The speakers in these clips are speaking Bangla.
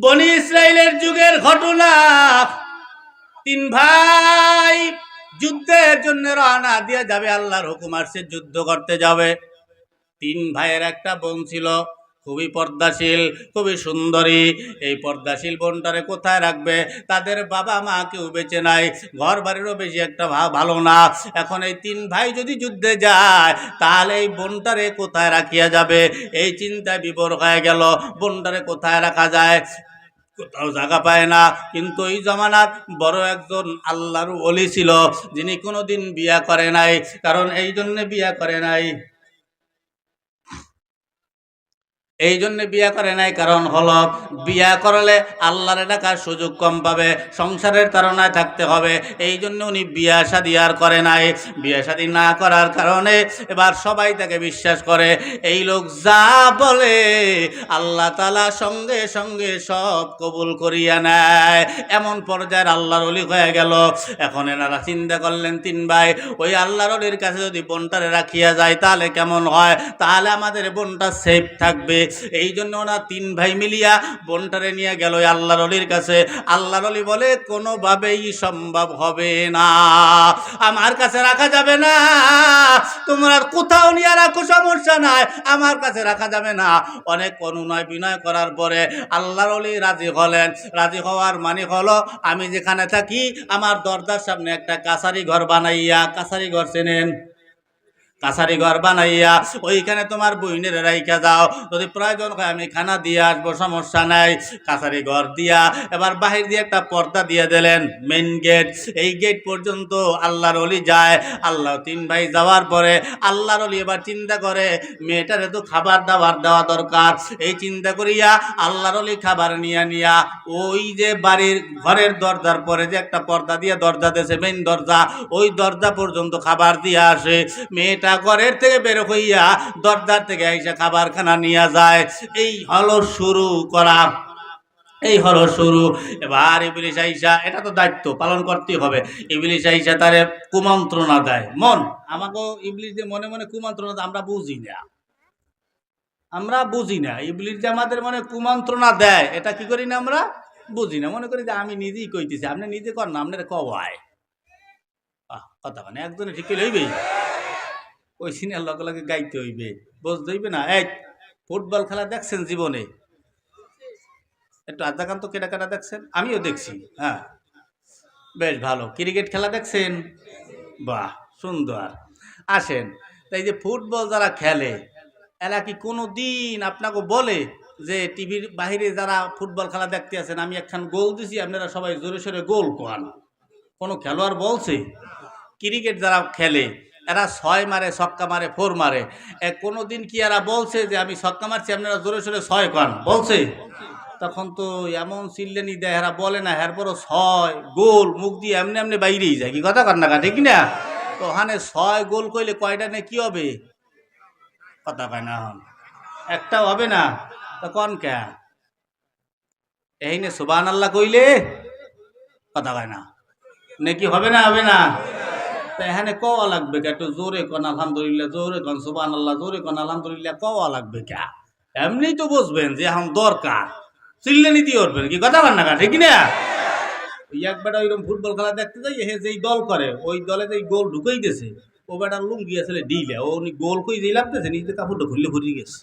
বনি ইসরায়েলের যুগের ঘটনা। তিন ভাই যুদ্ধের জন্য রওনা দিয়ে যাবে, আল্লাহর হুকুম আসছে, যুদ্ধ করতে যাবে। তিন ভাইয়ের একটা বোন ছিল খুবই পর্দাশীল, খুবই সুন্দরী। এই পর্দাশীল বোনটারে কোথায় রাখবে? তাদের বাবা মা কেউ বেঁচে নাই। ঘর বাড়িরও বেশি একটা ভালো না। এখন এই তিন ভাই যদি যুদ্ধে যায়, তাহলে এই বোনটারে কোথায় রাখিয়া যাবে? এই চিন্তায় বিবর হয়ে গেল। বোনটারে কোথায় রাখা যায়? কোথাও জায়গা পায় না। কিন্তু এই জমানার বড় একজন আল্লাহর অলি ছিল, যিনি কোনোদিন বিয়া করে নাই। কারণ এই জন্য বিয়া করে নাই। এই জন্য বিয়া করে নাই, কারণ হলো বিয়া করলে আল্লাহর ডাকার সুযোগ কম পাবে, সংসারের তারণায় থাকতে হবে। এই জন্য উনি বিয়া শাদি আর করে নাই। বিয়া শাদি না করার কারণে এবার সবাই তাকে বিশ্বাস করে। এই লোক যা বলে, আল্লাহ তালা সঙ্গে সঙ্গে সব কবুল করিয়া নেয়। এমন পর্যায়ের আল্লাহর অলি হয়ে গেল। এখন এনারা চিন্তা করলেন, তিন ভাই, ওই আল্লাহর অলির কাছে যদি বোনটারে রাখিয়া যায়, তাহলে কেমন হয়? তাহলে আমাদের বোনটা সেফ থাকবে। এই জন্য ওরা তিন ভাই মিলিয়া বোনটারে নিয়ে গেল ওই আল্লাহর অলির কাছে। আল্লাহর অলি বলে, কোনোভাবেই সম্ভব হবে না। আমার কাছে রাখা যাবে না। তোমরা কোথাও নিয়ে রাখো, সমস্যা নাই। আমার কাছে রাখা যাবে না। অনেক অনুনয় বিনয় করার পরে আল্লাহর অলি রাজি হলেন। রাজি হওয়ার মানে হলো, আমি যেখানে থাকি, আমার দরজার সামনে একটা কাছারি ঘর বানাইয়া, কাছারি ঘর চেনেন। কাছারি ঘর বানাইয়া, ওইখানে তোমার বইনের রাইখা যাও। যদি প্রয়োজন হয় আমি খানা দিয়ে আসব, সমস্যা নাই। কাছারি ঘর দিয়া, এবার বাহির দিয়ে একটা পর্দা দিয়ে দিলেন মেইন গেট এই গেট পর্যন্ত আল্লাহর অলি যায়। আল্লাহ তিন ভাই যাওয়ার পরে আল্লাহর অলি এবার চিন্তা করে, মেয়েটারে তো খাবার দাবার দেওয়া দরকার। এই চিন্তা করিয়া আল্লাহর অলি খাবার নিয়া নিয়া ওই যে বাড়ির ঘরের দরজার পরে যে একটা পর্দা দিয়ে দরজা দিয়েছে মেইন দরজা, ওই দরজা পর্যন্ত খাবার দিয়ে আসে। মেয়েটা ঘরের থেকে বের হইয়া দরদার থেকে এসে খাবার খানা নিয়ে যায়। এই হলো শুরু করা। এই হলো শুরু। এবার ইবলিশ আইসা, এটা তো দায়িত্ব, পালন করতেই হবে। ইবলিশ আইসা তারে কুমন্ত্রণা দেয়। মন আমাকেও ইবলিশ যে মনে মনে কুমন্ত্রণা দেয়, আমরা বুঝি না। আমরা বুঝি না। ইবলিশ যে আমাদের মনে কুমন্ত্রণা দেয়, এটা কি করি না আমরা? বুঝি না। মনে করি যে আমি নিজেই কইতেছি। আপনি নিজে কর না, আপনার কওয়ায়। কথা মানে একজনে ঠিক হইবেই। ওই সিনের লগে লগে গাইতে হইবে। বুঝতে হইবে না? এই, ফুটবল খেলা দেখছেন জীবনে? একটু আদ্যাকান্ত কেটা কাটা দেখছেন? আমিও দেখছি হ্যাঁ। বেশ ভালো। ক্রিকেট খেলা দেখছেন? বাহ, সুন্দর। আসেন তাই যে ফুটবল যারা খেলে, এরা কি কোনো দিন আপনাকে বলে যে টিভির বাইরে যারা ফুটবল খেলা দেখতে আছেন আমি একখান গোল দিছি, আপনারা সবাই জোরে সোরে গোল কোয়ান কোনো খেলোয়াড় বলছে? ক্রিকেট যারা খেলে এরা ছয় মারে, ছক্কা মারে, ফোর মারে। কোনো দিন কি এরা বলছে যে আমি ছক্কা মারছি, আপনারা জোরে সোরে ছয় কান বলছে? তখন তো এমন চিল্লেনি দেয়, এরা বলে না, এরপরও ছয় গোল, মুখ দিয়ে এমনি এমনি বাইরেই যায়। কি কথা কর না ঠিক না তো ওখানে ছয় গোল কইলে কয়টা নে, কি হবে? কথা পায় না এখন। একটা হবে না? তো কন কে? এই নে সুবান আল্লাহ কইলে, কথা পায় না। নাকি হবে না হবে না? তা এখানে কওয়া লাগবে কে? একটু জোরে কন আলহামদুলিল্লাহ জোরে কন সুবান আল্লাহ জোরে কন আলহামদুলিল্লাহ কওয়া লাগবে কে? এমনি তো বুঝবেন যে এখন দরকার। চিল্লে নিতে পারবেন কি? কথা বল না কা, ঠিক না এক বেটা ওইরকম ফুটবল খেলা দেখতে যাই হে যেই দল করে ওই দলে যেই গোল ঢুকেই গেছে ও বেটা লুঙ্গি আসলে ডিলে ও উনি গোল কই যেই লাগতেছে নিজে কাপড়টা খুললে ভরিয়ে গেছে।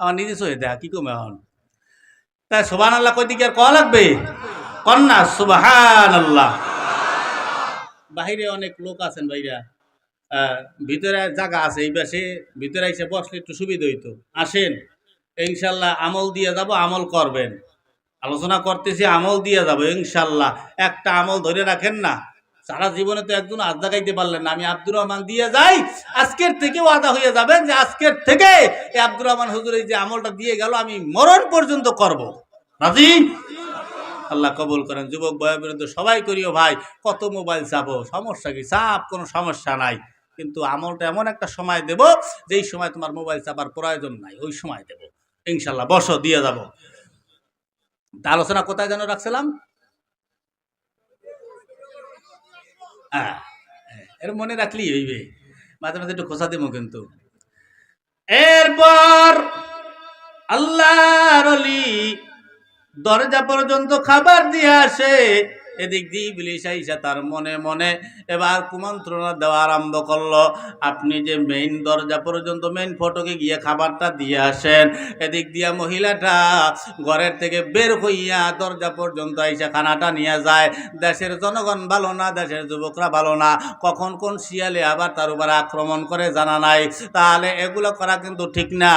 আমার নিজে সহে দেখা কি কমে এখন? তাই সুবান আল্লাহ কই দিকে আর কওয়া লাগবে? কন্যা সুবাহান আল্লাহ বাহিরে অনেক লোক আছেন ভাইরা ভিতরে জায়গা আছে, এই পাশে ভিতরে এসে বসলে একটু সুবিধা হইতো। আসেন, ইনশাল্লাহ আমল দিয়ে যাব, আমল করবেন। আলোচনা করতেছি, আমল দিয়ে যাব, ইনশাল্লাহ। একটা আমল ধরে রাখেন না। সারা জীবনে তো একজন আড্ডা গাইতে পারলেন না। আমি আব্দুর রহমান দিয়ে যাই, আজকের থেকেও আদা হয়ে যাবেন যে আজকের থেকে আব্দুর রহমান হুজুর এই যে আমলটা দিয়ে গেল, আমি মরণ পর্যন্ত করব। রাজি? আল্লাহ কবুল করেন। যুবক বয়ের বিরুদ্ধে সবাই করিও ভাই কত মোবাইল চাপো সমস্যা কি? চাপ কোনো সমস্যা নাই। কিন্তু আমলটা এমন একটা সময় দেব যেই সময় তোমার মোবাইল চাপার প্রয়োজন নাই ওই সময় দেব। ইনশাল্লাহ বসো দিয়ে যাব। আলোচনা কোথায় যেন রাখছিলাম? হ্যাঁ হ্যাঁ, এর মনে রাখলি হইবে। মাঝে মাঝে একটু খোসা দেবো কিন্তু। এরপর আল্লাহর অলি দরজা পর্যন্ত খাবার দিয়ে আসে। এদিক দিয়ে ইবলিশ আইসা তার মনে মনে এবার কুমন্ত্রণা দেওয়া আরম্ভ করল। আপনি যে মেইন দরজা পর্যন্ত মেইন ফটকে গিয়ে খাবারটা দিয়ে আসেন, এদিক দিয়া মহিলাটা ঘরের থেকে বের হইয়া দরজা পর্যন্ত আইসা খানাটা নিয়ে যায়। দেশের জনগণ ভালো না, দেশের যুবকরা ভালো না। কখন কোন শিয়ালে আবার তার উপর আক্রমণ করে জানা নাই। তাহলে এগুলো করা কিন্তু ঠিক না।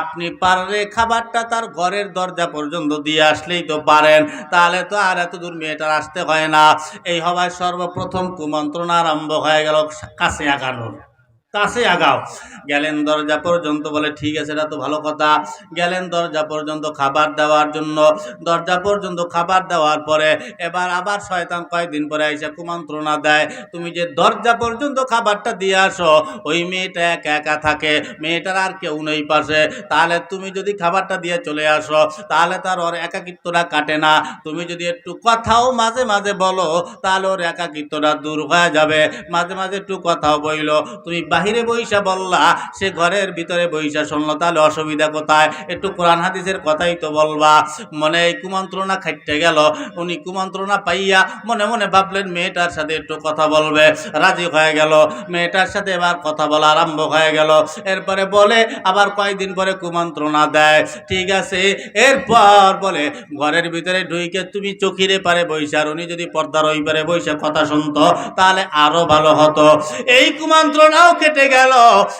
আপনি পারলে খাবারটা তার ঘরের দরজা পর্যন্ত দিয়ে আসলেই তো পারেন। তাহলে তো আর এত দূর মেয়েটার আসতে হয় না। এই হওয়ায় সর্বপ্রথম কুমন্ত্রণা আরম্ভ হয়ে গেল কাছে আগানোর কাছে আগাও। গেলেন দরজা পর্যন্ত বলে, ঠিক আছে, এটা তো ভালো কথা। গেলেন দরজা পর্যন্ত খাবার দেওয়ার জন্য। দরজা পর্যন্ত খাবার দেওয়ার পরে এবার আবার শয়তান কয়েকদিন পরে এসে কুমন্ত্রণা দেয়, তুমি যে দরজা পর্যন্ত খাবারটা দিয়ে আসো, ওই মেয়েটা একা একা থাকে, মেয়েটার আর কেউ নেই পাশে। তাহলে তুমি যদি খাবারটা দিয়ে চলে আসো, তাহলে তার ওর একাকিত্বটা কাটে না। তুমি যদি একটু কথাও মাঝে মাঝে বলো, তাহলে ওর একাকিত্বটা দূর হয়ে যাবে। মাঝে মাঝে একটু কথাও বইলো, তুমি বাহিরে বইসা বললা, সে ঘরের ভিতরে বইসা শুনলো, তাহলে অসুবিধা কোথায়? একটু কোরআন হাদিসের কথাই তো বলবা। মনে এই কুমন্ত্রণা খাইতে গেল, উনি কুমন্ত্রণা পাইয়া মনে মনে ভাবলেন, মেয়েটার সাথে একটু কথা বলবে। রাজি হয়ে গেল। মেয়েটার সাথে এবার কথা বলা আরম্ভ হয়ে গেল। এরপরে বলে, আবার কয়েকদিন পরে কুমন্ত্রণা দেয়। ঠিক আছে, এরপর বলে, ঘরের ভিতরে ঢুইকে তুমি চোখিরে পারে বৈশার উনি যদি পর্দার ওই পারে বৈশা কথা শুনতো, তাহলে আরও ভালো হতো। এই কুমন্ত্রণাও কেটে গেল।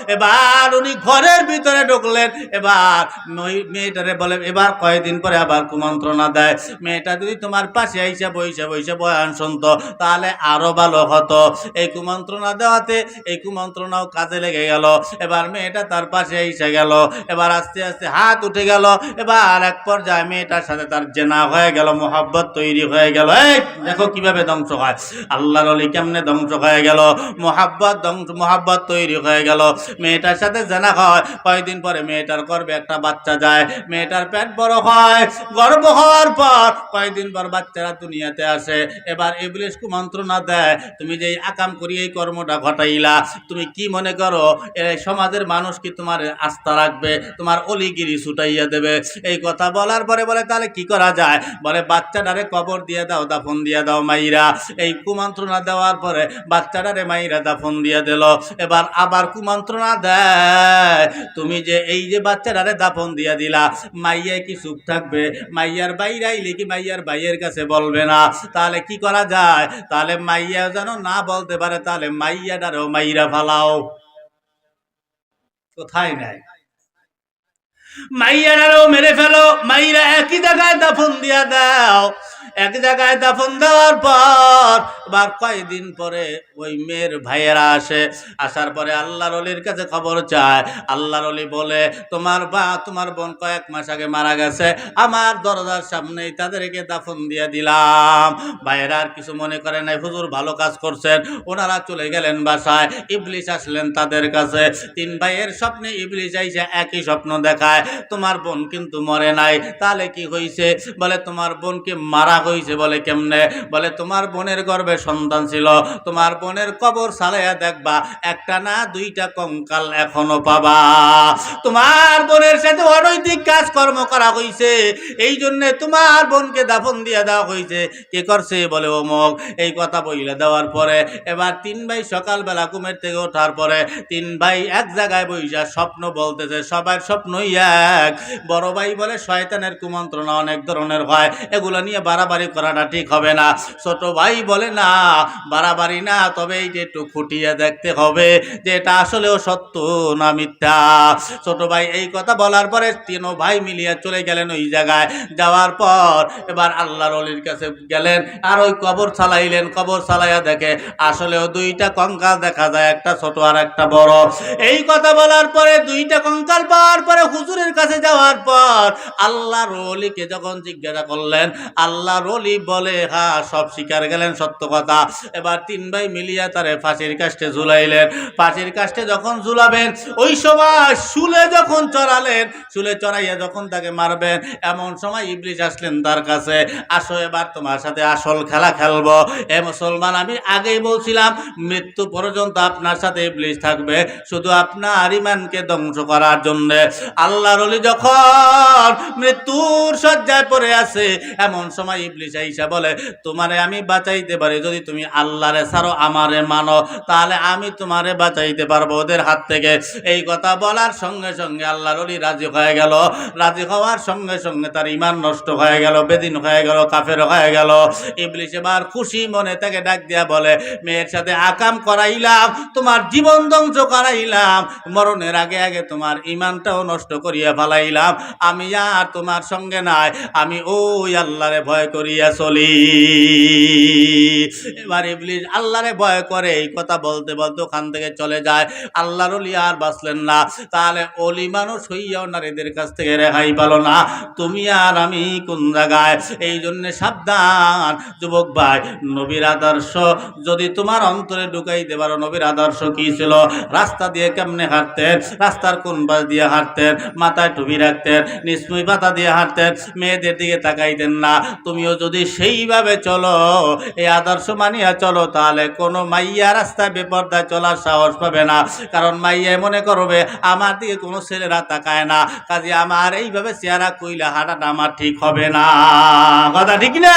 এবার উনি ঘরের ভিতরে ঢুকলেন। এবার মেয়ে- মেয়েটারে বলে এবার কয়েকদিন পরে আবার কুমন্ত্রণা দেয়? মেয়েটা যদি তোমার পাশে আইসা বইসা বইসা বয়ান শুনতো, তাহলে আরও ভালো হতো। এই কুমন্ত্রণা দেওয়াতে এই কুমন্ত্রণাও কাজে লেগে গেল। এবার মেয়েটা তার পাশে এসে গেল। এবার আস্তে আস্তে হাত উঠে গেল। এবার এক পর্যায়ে মেয়েটার সাথে তার জেনা হয়ে গেল, মোহাব্বত তৈরি হয়ে গেল। এই দেখো কীভাবে ধ্বংস হয়। আল্লাহর অলি কেমনে ধ্বংস হয়ে গেল? মোহাব্বত ধ্বংস, মোহাব্বত তৈরি হয়ে গেল। মেয়েটার সাথে জেনা হয়। কয়েকদিন পরে মেয়েটার গর্বে একটা বাচ্চা যায়। মেয়েটার পেট বড় হয় গর্ব হওয়ার পর কয়েকদিন পর বাচ্চারা দুনিয়াতে আসে। এবার ইবলিশ কুমন্ত্রণা দেয়, তুমি যে আকাম করি, এই কর্মটা ঘটাইলা। তুমি কি মনে করো সমাজের মানুষ কি তোমার আস্থা রাখবে? তোমার অলিগিরি ছুটাইয়া দেবে। এই কথা বলার পরে বলে, তাহলে কি করা যায়? বলে, বাচ্চাটারে কবর দিয়ে দাও, দাফন দিয়ে দাও মাইরা। এই কুমন্ত্রণা দেওয়ার পরে বাচ্চাটারে মাইরা দাফন দিয়ে দিল। এবার আবার কুমন্ত্রণা দেয়। তুমি যে এই যে বাচ্চাটারে দাফন দিয়ে দিলা মাইয়ায় কি সুখ থাকবে? মাইয়ার বাইরে আইলে কি মাইয়ার ভাইয়ের কাছে বলবে না? তাহলে কি করা যায়? তাহলে মাইয়া যেন না বলতে পারে, তাহলে মাইয়াটারেও মাইরা ফালাও। কোথায় নাই? মাইয়াটারেও মেরে ফেলো, মাইরা একই জায়গায় দাফন দিয়া দাও। এক জায়গায় দাফন দেওয়ার পর আবার কয়েকদিন পরে ওই মেয়ের ভাইয়েরা আসে। আসার পরে আল্লাহর অলির কাছে খবর চায়। আল্লাহর অলি বলে, তোমার বা, তোমার বোন কয়েক মাস আগে মারা গেছে। আমার দরজার সামনেই তাদেরকে দাফন দিয়ে দিলাম। ভাইয়েরা আর কিছু মনে করে নাই, হুজুর ভালো কাজ করছেন। ওনারা চলে গেলেন বাসায়। ইবলিশ আসলেন তাদের কাছে। তিন ভাইয়ের স্বপ্নে ইবলিশ আইসে একই স্বপ্ন দেখায়। তোমার বোন কিন্তু মরে নাই। তাহলে কি হয়েছে বলে, তোমার বোনকে মারা হয়েছে বলে কেমনে? বলে, তোমার বোনের গর্ভে সন্তান ছিল। তোমার বোনের কবর সালাইয়া দেখবা, একটা না দুইটা কঙ্কাল এখনও পাবা। তোমার বোনের সাথে অনৈতিক কাজকর্ম করা হয়েছে এই জন্য তোমার বোনকে দাফন দিয়ে দেওয়া হয়েছে কে করছে? বলে, অমুক। এই কথা বইলে দেওয়ার পরে, এবার তিন ভাই সকালবেলা ঘুমের থেকে ওঠার পরে, তিন ভাই এক জায়গায় বইসা স্বপ্ন বলতেছে, সবার স্বপ্নই এক। বড় ভাই বলে, শয়তানের কুমন্ত্রণা অনেক ধরনের হয়। এগুলো নিয়ে বাড়াবাড়ি করাটা ঠিক হবে না। ছোট ভাই বলে, না, বাড়াবাড়ি না, তবে এইটা একটু খুঁটিয়ে দেখতে হবে যে এটা আসলেও সত্য না মিথ্যা। ছোট ভাই এই কথা বলার পরে তিন ভাই মিলিয়ে চলে গেলেন ওই জায়গায়। যাওয়ার পর এবার আল্লাহর অলির কাছে গেলেন আর ওই কবর চালাইলেন। কবর চালাইয়া দেখে আসলেও দুইটা কঙ্কাল দেখা যায়, একটা ছোট আর একটা বড়। এই কথা বলার পরে দুইটা কঙ্কাল পাওয়ার পরে হুজুর হুজুরের কাছে যাওয়ার পর আল্লাহ অলিকে যখন জিজ্ঞাসা করলেন, আল্লাহ রলি বলে হ্যাঁ সব স্বীকার গেলেন, সত্য কথা। এবার তিন ভাই মিলিয়া তারে ফাঁসির কাষ্টে ঝুলাইলেন। ফাঁসির কাষ্টে যখন ঝুলাবেন, ওই সময় শুলে যখন চড়ালেন, শুলে চড়াইয়া যখন তাকে মারবেন, এমন সময় ইবলিশ আসলেন তার কাছে। আসো এবার, তোমার সাথে আসল খেলা খেলব। এ মুসলমান, আমি আগেই বলছিলাম, মৃত্যু পর্যন্ত আপনার সাথে ইবলিশ থাকবে, শুধু আপনার ইমানকে ধ্বংস করার জন্য। আল্লাহর অলি যখন মৃত্যুর শয্যায় পড়ে আছে, এমন সময় ইবলিশ আইসা বলে, তোমারে আমি বাঁচাইতে পারি, যদি তুমি আল্লাহরে ছাড়ো, আমারে মানো, তাহলে আমি তোমারে বাঁচাইতে পারব। ওদের হাত থেকে এই কথা বলার সঙ্গে সঙ্গে রাজি হয়ে গেল। রাজি হওয়ার সঙ্গে সঙ্গে তার ইমান নষ্ট হয়ে গেল, বেদিন হয়ে গেল, কাফের হয়ে গেল। এবার খুশি মনে তাকে ডাক দিয়া বলে, মেয়ের সাথে আকাম করাইলাম, তোমার জীবন ধ্বংস করাইলাম, মরণের আগে আগে তোমার ইমানটাও নষ্ট করিয়া ফেলাইলাম। আমি আর তোমার সঙ্গে নাই, আমি ওই আল্লাহরে ভয় করিয়া চলি। এবার ইবলিশ আল্লাহরে ভয় করে, এই কথা বলতে বলতে ওখান থেকে চলে যায়। আল্লাহর আর বাঁচলেন না। তাহলে অলি মানুষ হইয়াও নারীদের কাছ থেকে রেহাই পালো না। তুমি আর আমি কোন জায়গায়? এই জন্য সাবধান, যুবক ভাই। নবীর আদর্শ, যদি তোমার অন্তরে ঢুকাই দেবার নবীর আদর্শ কি ছিল? রাস্তা দিয়ে কেমনে হাঁটতেন? রাস্তার কোন পাশ দিয়ে হাঁটতেন? মাথায় টুপি রাখতেন? নিশ্চয়ই পাতা দিয়ে হাঁটতেন? মেয়েদের দিকে তাকাইতেন না? তুমিও যদি সেইভাবে চলো, এই আদর্শ মানিয়া চলো, তাহলে কোনো মাইয়া রাস্তায় বেপর্দায় চলার সাহস পাবে না। কারণ মাইয়া মনে করবে, আমার দিকে কোনো ছেলেরা তাকায় না। কাজে আমার এইভাবে চেহারা কইলে হাঁটাটা আমার ঠিক হবে না। কথা ঠিক না